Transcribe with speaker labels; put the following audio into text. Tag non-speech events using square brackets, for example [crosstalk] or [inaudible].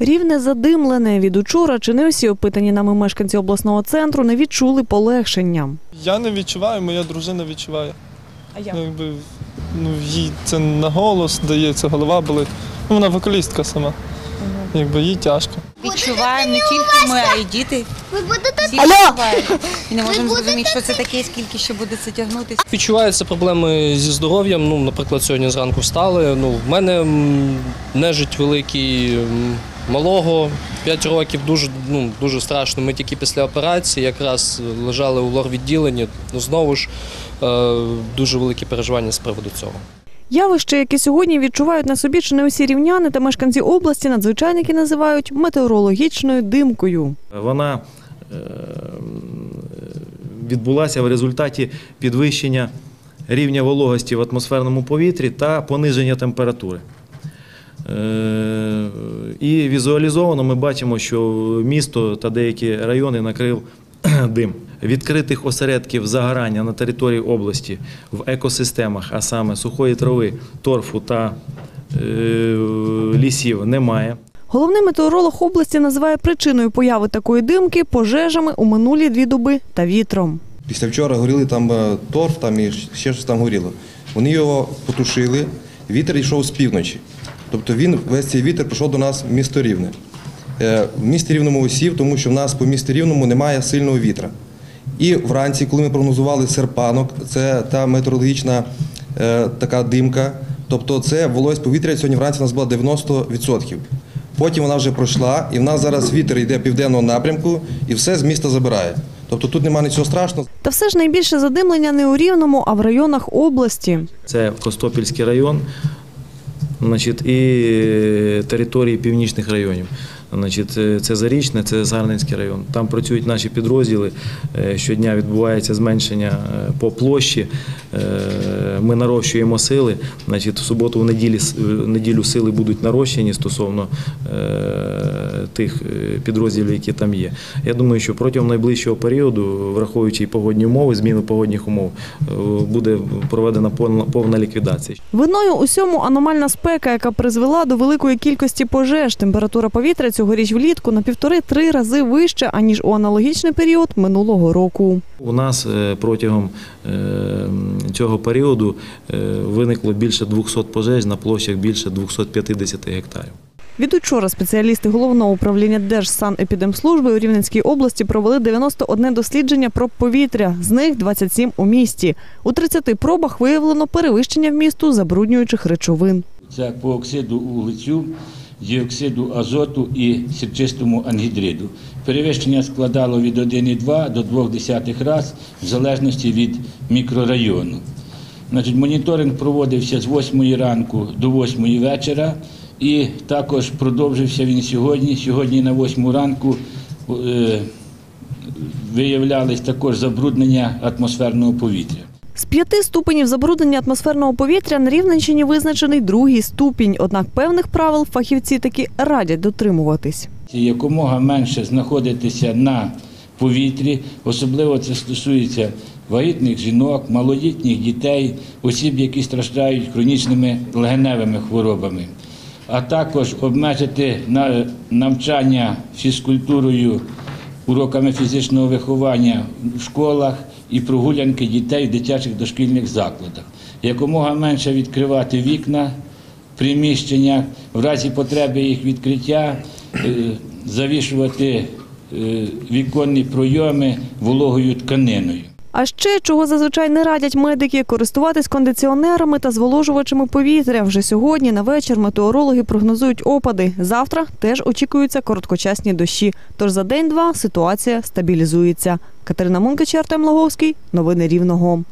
Speaker 1: Рівне задимлене від учора чи не усі опитані нами мешканці обласного центру не відчули полегшення.
Speaker 2: Я не відчуваю, моя дружина відчуває.
Speaker 1: А?
Speaker 2: Ну, якби, ну, їй це на голос дається, голова болить. Ну, вона вокалістка сама. Якби їй тяжко.
Speaker 3: Відчуваємо не тільки ми, а й діти.
Speaker 4: Ви будете
Speaker 3: Всі відчувають. І не можемо зрозуміти, що це таке, скільки ще буде це тягнутися.
Speaker 5: Відчуваються проблеми зі здоров'ям. Ну, наприклад, сьогодні зранку встали. Ну, в мене нежить великий малого 5 років, дуже, ну, дуже страшно. Ми тільки після операції якраз лежали у лор-відділенні. Ну, знову ж е, дуже великі переживання з приводу цього.
Speaker 1: Явище, яке сьогодні відчувають на собі чи не усі рівняни та мешканці області, надзвичайники називають метеорологічною димкою.
Speaker 6: Вона е, відбулася в результаті підвищення рівня вологості в атмосферному повітрі та пониження температури. Е, І візуалізовано ми бачимо, що місто та деякі райони накрив [clears throat] дим. Відкритих осередків загорання на території області в екосистемах, а саме сухої трави, торфу та е, лісів, немає.
Speaker 1: Головний метеоролог області називає причиною появи такої димки пожежами у минулі дві доби та вітром.
Speaker 7: Після вчора горіли там е, торф там і ще щось там горіло. Вони його потушили, вітер йшов з півночі. Тобто він, весь цей вітер прийшов до нас в місто Рівне. Е, В місті Рівному осів, тому що в нас по місті Рівному немає сильного вітра. І вранці, коли ми прогнозували серпанок, це та метеорологічна е, така димка. Тобто це вологість повітря сьогодні вранці у нас була 90%. Потім вона вже пройшла, і в нас зараз вітер йде південного напрямку і все з міста забирає. Тобто тут немає нічого страшного.
Speaker 1: Та все ж найбільше задимлення не у Рівному, а в районах області.
Speaker 6: Це Костопільський район, значить, і території північних районів. Значить, це- це Зарічне, це Зарненський район. Там працюють наші підрозділи. Е, Щодня відбувається зменшення е, по площі. Е, Ми нарощуємо сили. Значить, в суботу, в неділі, в неділю сили будуть нарощені стосовно е, тих е, підрозділів, які там є. Я думаю, що протягом найближчого періоду, враховуючи погодні умови, зміни погодних умов, е, буде проведена повна ліквідація.
Speaker 1: Виною усьому аномальна спека, яка призвела до великої кількості пожеж. Температура повітря цьогоріч влітку на півтори-три рази вища, аніж у аналогічний період минулого року.
Speaker 6: У нас е, протягом е, цього періоду е, виникло більше 200 пожеж на площах більше 250 гектарів.
Speaker 1: Від учора спеціалісти головного управління Держсанепідемслужби у Рівненській області провели 91 дослідження проб повітря, з них 27 у місті. У 30 пробах виявлено перевищення вмісту забруднюючих речовин.
Speaker 8: Це по оксиду вуглецю, діоксиду азоту і сірчистому ангідриду. Перевищення складало від 1,2 до 0,2 раз в залежності від мікрорайону. Значить, моніторинг проводився з 8 ранку до 8 вечора і також продовжився він сьогодні. Сьогодні на 8 ранку е, виявлялись також забруднення атмосферного повітря.
Speaker 1: З п'яти ступенів забруднення атмосферного повітря на Рівненщині визначений другий ступінь. Однак певних правил фахівці таки радять дотримуватись.
Speaker 8: якомога менше знаходитися на повітрі, особливо це стосується вагітних жінок, малолітніх дітей, осіб, які страждають хронічними легеневими хворобами, а також обмежити навчання фізкультурою, уроками фізичного виховання в школах і прогулянки дітей в дитячих дошкільних закладах. Якомога менше відкривати вікна приміщення, в разі потреби їх відкриття, е, завішувати е, віконні пройоми вологою тканиною.
Speaker 1: А ще чого зазвичай не радять медики користуватись кондиціонерами та зволожувачами повітря. Вже сьогодні на вечір метеорологи прогнозують опади. Завтра теж очікуються короткочасні дощі. Тож за день-два ситуація стабілізується. Катерина Мункача, Артем Лаговський. Новини Рівного.